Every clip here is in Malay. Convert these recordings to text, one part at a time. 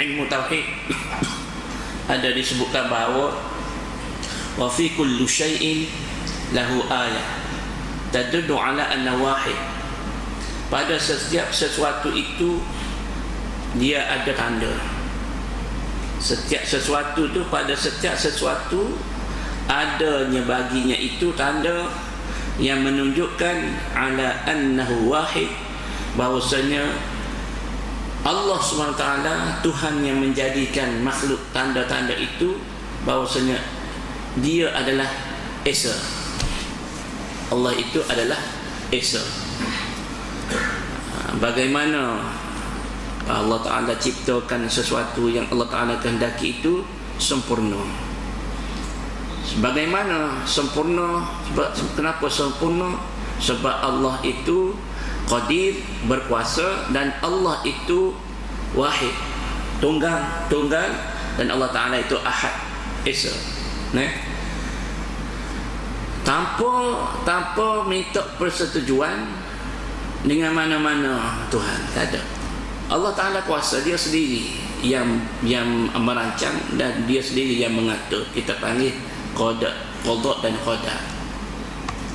ilmu tauhid. Ada disebutkan bahawa wa fi kulli syai'in lahu ayah. Tadullu ala anna wahid. Pada setiap sesuatu itu dia ada tanda. Setiap sesuatu tu pada setiap sesuatu adanya baginya itu tanda yang menunjukkan ala annahu wahid. Bahwasanya Allah SWT Tuhan yang menjadikan makhluk tanda-tanda itu bahwasanya dia adalah Esa. Allah itu adalah Esa. Ha, bagaimana Allah Ta'ala ciptakan sesuatu yang Allah Ta'ala kehendaki itu sempurna? Bagaimana sempurna? Sebab kenapa sempurna? Sebab Allah itu qadir berkuasa dan Allah itu wahid tunggal tunggal dan Allah Ta'ala itu ahad esa. Ne? tanpa tanpa minta persetujuan dengan mana-mana Tuhan tak ada. Allah Ta'ala kuasa dia sendiri yang yang merancang dan dia sendiri yang mengatur. Kita panggil qada qada dan qada.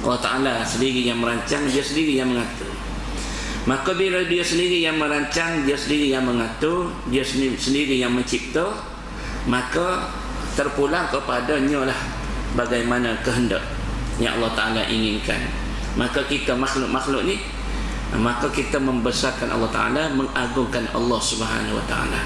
Allah Ta'ala sendiri yang merancang dia sendiri yang mengatur maka bila dia sendiri yang merancang dia sendiri yang mengatur dia sendiri, yang mencipta maka terpulang kepadanya lah bagaimana kehendak yang Allah Ta'ala inginkan. Maka kita makhluk-makhluk ni maka kita membesarkan Allah Ta'ala mengagungkan Allah Subhanahu Wa Ta'ala